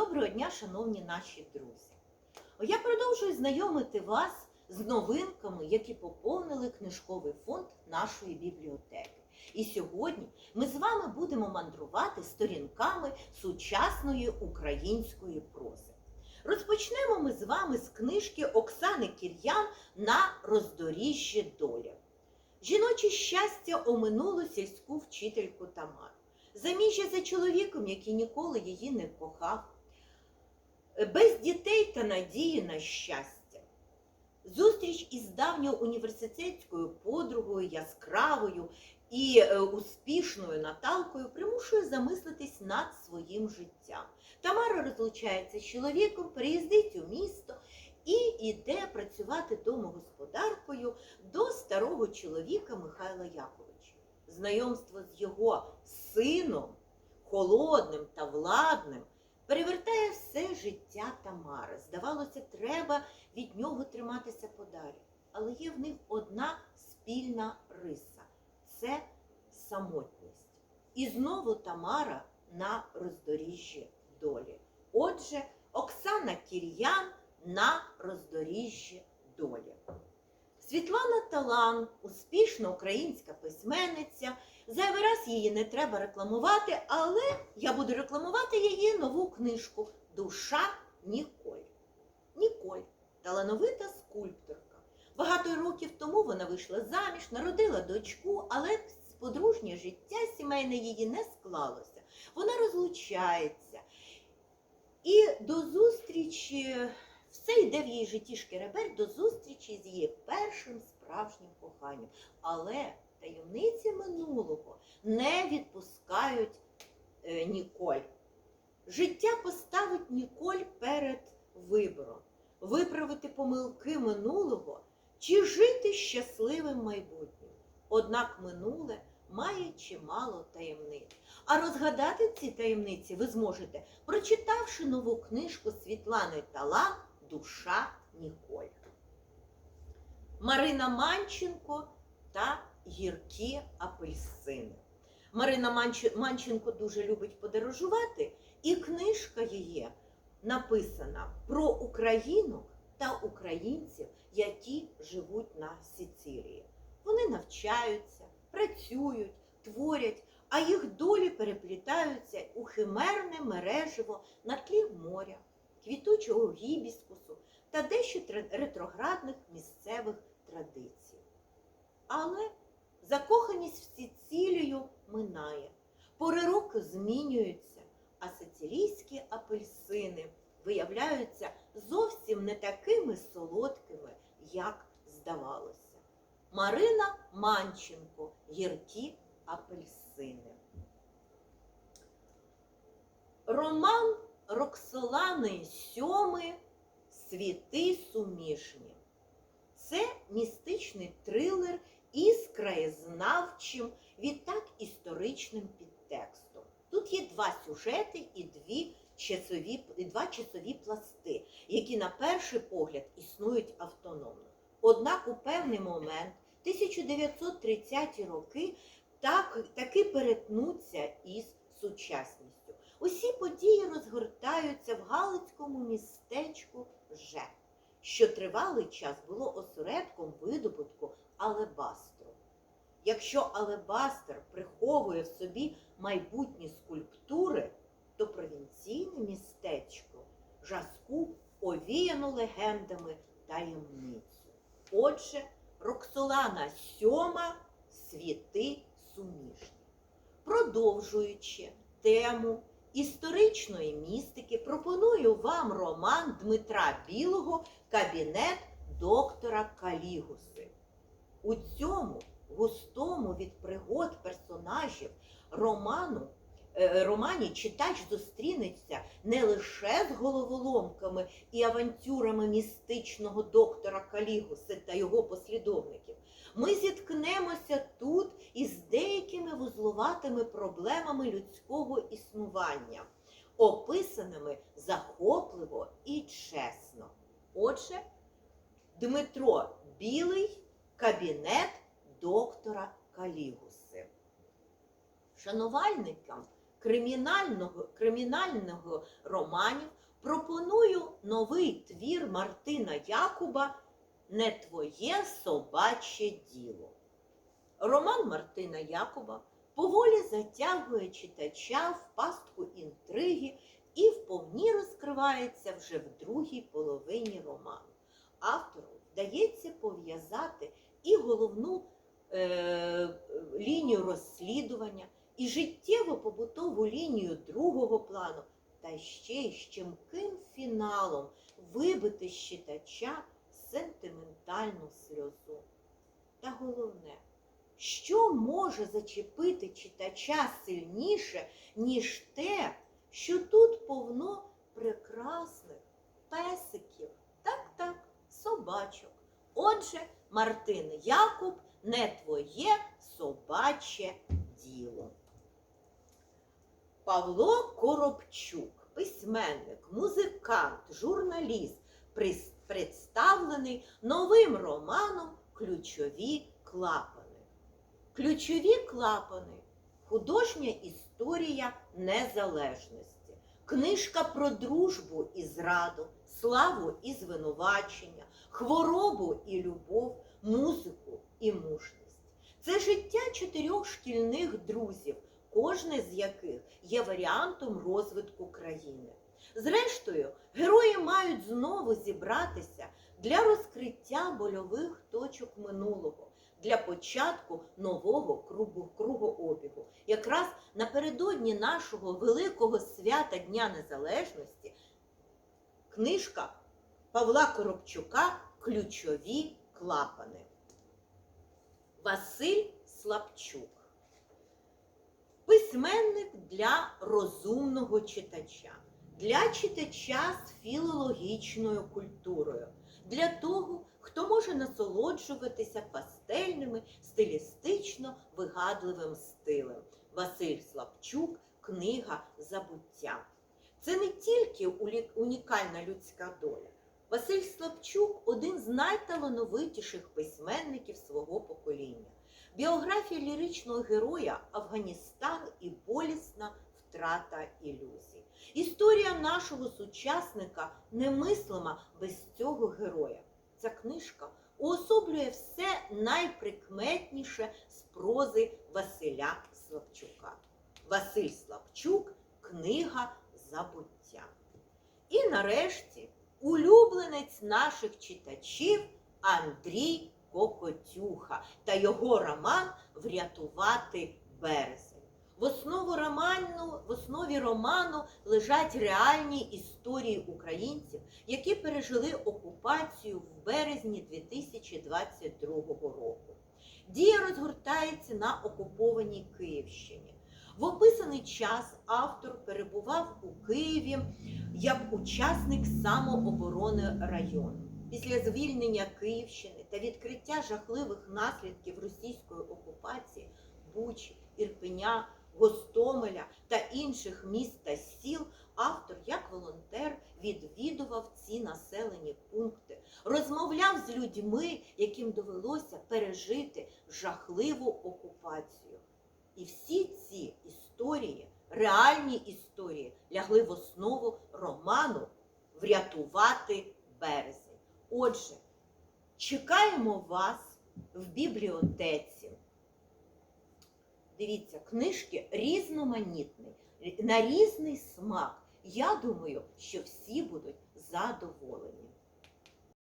Доброго дня, шановні наші друзі! Я продовжую знайомити вас з новинками, які поповнили книжковий фонд нашої бібліотеки. І сьогодні ми з вами будемо мандрувати сторінками сучасної української прози. Розпочнемо ми з вами з книжки Оксани Кір'ян на роздоріжжі долі. Жіноче щастя оминуло сільську вчительку Тамару. Заміжжя за чоловіком, який ніколи її не кохав, без дітей та надії на щастя. Зустріч із давньою університетською подругою, яскравою і е, успішною Наталкою примушує замислитись над своїм життям. Тамара розлучається з чоловіком, переїздить у місто і йде працювати домогосподаркою до старого чоловіка Михайла Яковича. Знайомство з його сином, холодним та владним, перевертає все життя Тамари. Здавалося, треба від нього триматися подалі. Але є в них одна спільна риса це самотність. І знову Тамара на роздоріжжі долі. Отже, Оксана Кір'ян на роздоріжжі долі. Світлана Талан, успішна українська письменниця. Зайвий раз її не треба рекламувати, але я буду рекламувати її нову книжку Душа Ніколь. Ніколь талановита скульпторка. Багато років тому вона вийшла заміж, народила дочку, але подружнє життя сімейне її не склалося. Вона розлучається. І до зустрічі все йде в її житті шкереберть до зустрічі з її першим справжнім коханням. Але таємниці минулого не відпускають е, Ніколь. Життя поставить Ніколь перед вибором виправити помилки минулого чи жити щасливим майбутнім. Однак минуле має чимало таємниць. А розгадати ці таємниці ви зможете, прочитавши нову книжку Світлани Талан Душа Ніколь. Марина Манченко та гіркі апельсини. Марина Манченко дуже любить подорожувати, і книжка її написана про українок та українців, які живуть на Сицилії. Вони навчаються, працюють, творять, а їх долі переплітаються у химерне мереживо на тлі моря, квітучого гібіскусу та дещо ретроградних місцевих традицій. Але закоханість в Сицилію минає, пори року змінюються, а сицилійські апельсини виявляються зовсім не такими солодкими, як здавалося. Марина Манченко Гіркі апельсини. Роман Роксолани Сьоми Світи сумішні. Це містичний трилер із краєзнавчим, відтак історичним підтекстом. Тут є два сюжети і дві часові, і два часові пласти, які на перший погляд існують автономно. Однак у певний момент, 1930-ті роки, так, таки перетнуться із сучасністю. Усі події розгортаються в Галицькому містечку Ж, що тривалий час було осередком видобутку алебастру. Якщо алебастр приховує в собі майбутні скульптури, то провінційне містечко Жаску овіяно легендами таємницю. Отже, Роксолана сьома світи сумішні. Продовжуючи тему історичної містики, пропоную вам роман Дмитра Білого Кабінет доктора Калігуси. У цьому густому від пригод персонажів роману е, романі читач зустрінеться не лише з головоломками і авантюрами містичного доктора Калігуси та його послідовників. Ми зіткнемося тут із деякими вузлуватими проблемами людського існування, описаними захопливо і чесно. Отже, Дмитро Білий, кабінет доктора Калігуси. Шанувальникам кримінального, кримінального романів пропоную новий твір Мартина Якуба Не твоє собаче діло. Роман Мартина Якуба поволі затягує читача в пастку інтриги і вповні розкривається вже в другій половині роману. Автору вдається пов'язати і головну лінію розслідування, і життєво-побутову лінію другого плану, та ще й з чимким фіналом вибити з читача сентиментальну сльозу. Та головне, що може зачепити читача сильніше, ніж те, що тут повно прекрасних песиків, так-так, собачок. Отже, Мартин Якуб не твоє собаче діло. Павло Коробчук, письменник, музикант, журналіст, представлений новим романом Ключові клапани. Ключові клапани художня історія незалежності, книжка про дружбу і зраду, славу і звинувачення, хворобу і любов, музику і мужність. Це життя чотирьох шкільних друзів, кожне з яких є варіантом розвитку країни. Зрештою, герої мають знову зібратися для розкриття больових точок минулого, для початку нового кругообігу. Якраз напередодні нашого великого свята Дня Незалежності книжка Павла Коробчука Ключові клапани. Василь Слабчук. Письменник для розумного читача, для читача з філологічною культурою, для того, хто може насолоджуватися пастельними, стилістично вигадливим стилем. Василь Слабчук, книга Забуття. Це не тільки унікальна людська доля. Василь Слабчук один з найталановитіших письменників свого покоління. Біографія ліричного героя Афганістан і болісна втрата ілюзій. Історія нашого сучасника немислима без цього героя. Ця книжка уособлює все найприкметніше з прози Василя Слабчука. Василь Слабчук книга забуття. І нарешті улюбленець наших читачів Андрій Кокотюха та його роман Врятувати березень. В, основу роману, в основі роману лежать реальні історії українців, які пережили окупацію в березні 2022 року. Дія розгортається на окупованій Київщині. В описаний час автор перебував у Києві як учасник самооборони району. Після звільнення Київщини та відкриття жахливих наслідків російської окупації Бучі, Ірпеня, Гостомеля та інших міст та сіл автор як волонтер відвідував ці населені пункти, розмовляв з людьми, яким довелося пережити жахливу окупацію. І всі ці історії, реальні історії, лягли в основу роману Врятувати березень. Отже, чекаємо вас в бібліотеці. Дивіться, книжки різноманітні, на різний смак. Я думаю, що всі будуть задоволені.